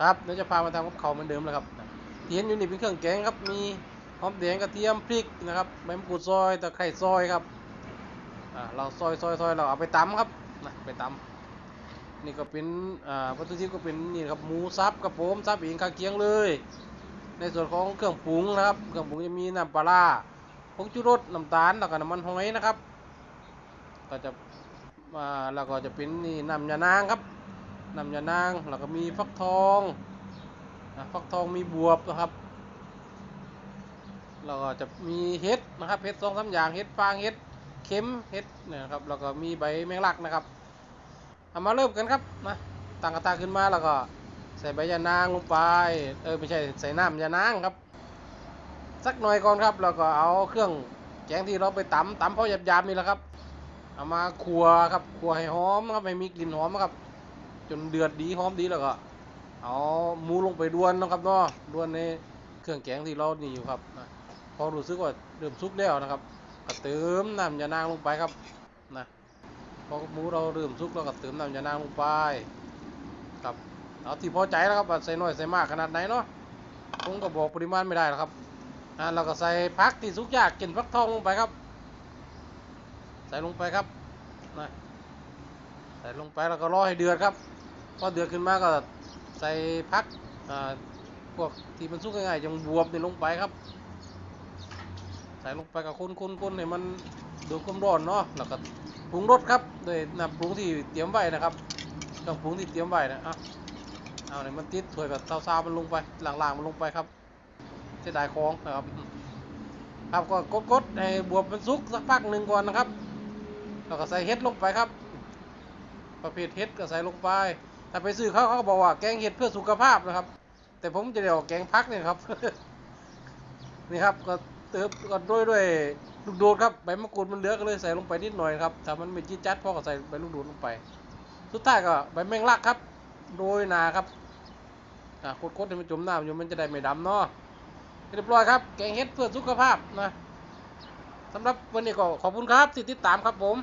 ครับเดี๋ยวจะพามาทำกับเขาเหมือนเดิมแล้วครับที่เห็นอยู่นี่เป็นเครื่องแกงครับ มีหอมแดงกระเทียมพริกนะครับใบมะกรูดซอยตะไคร้ซอยครับเราซอยซอยซอยเราเอาไปตำครับนะไปตำนี่ก็เป็นวัตถุดิบก็เป็นนี่ครับหมูสับกระโปมสับเองข้าเคียงเลย ในส่วนของเครื่องปรุงนะครับเครื่องปรุงจะมีน้ำปลาผงชูรสน้ำตาลแล้วก็น้ำมันหอยนะครับ ก็จะมาแล้วก็จะเป็นนี่น้ำยานางครับ น้ำยานางแล้วก็มีฟักทองนะฟักทองมีบวบนะครับแล้วก็จะมีเห็ดนะครับเห็ดสองสามอย่างเห็ดฟางเห็ดเข็มเห็ดนะครับแล้วก็มีใบแมงลักนะครับเอามาเริ่มกันครับนะตั้งกระทะขึ้นมาแล้วก็ใส่ใบยานางลงไปเออไม่ใช่ใส่น้ำยานางครับ สักหน่อยก่อนครับแล้วก็เอาเครื่องแกงที่เราไปตำตำเพราะหยาบๆนี่แหละครับเอามาคั่วครับคั่วให้หอมครับให้มีกลิ่นหอมครับ จนเดือดดีหอมดีแล้วก็เอาหมูลงไปด้วนนะครับเนาะด้วนในเครื่องแกงที่เรานี่อยู่ครับนะพอรู้สึกว่าเริ่มสุกแล้วนะครับก็เติมน้ำยานางลงไปครับนะพอหมูเราเริ่มสุกแล้วก็เติมน้ำยานางลงไปครับเอาที่พอใจแล้วครับใส่น้อยใส่มากขนาดไหนเนาะผมก็บอกปริมาณไม่ได้หรอกครับอ่าเราก็ใส่พักที่สุกยากกินฟักทองลงไปครับ ใส่ลงไปครับนะใส่ลงไปแล้วก็รอให้เดือดครับ พอเดือดขึ้นมาก็ใส่พักพวกที่มันสุกง่ายๆอย่างบวบนี่ลงไปครับ ใส่ลงไปกับคนคนคนให้มันโดนความร้อนเนาะแล้วก็ปรุงรสครับโดยน้ำปรุงที่เตรียมไว้นะครับเครื่องปรุงที่เตรียมไว้นะอะเอาเนี่ยมันติดถ้วยกับเตาซาวมันลงไปหล่างๆมันลงไปครับเสียดายของนะครับครับก็กดๆให้บวบมันสุกสักพักหนึ่งก่อนนะครับแล้วก็ใส่เห็ดลงไปครับ ประเภทเห็ดก็ใส่ลงไป ถ้าไปซื้อเขาเขาก็บอกว่าแกงเห็ดเพื่อสุขภาพนะครับ แต่ผมจะเรียกว่าแกงพักเนี่ยครับ นี่ครับก็เติมก็ด้วยด้วยลูกโดดครับใบมะกรูดมันเหลือก็เลยใส่ลงไปนิดหน่อยครับถ้ามันไม่จี๊ดจัดพ่อก็ใส่ใบลูกโดดลงไป สุดท้ายก็ใบแมงลักครับ โรยนาครับอะโคตรๆให้มันจมน้ำอยู่มันจะได้ไม่ดำเนาะเรียบร้อยครับ แกงเห็ดเพื่อสุขภาพนะสำหรับวันนี้ก็ขอบคุณครับที่ติดตามครับผม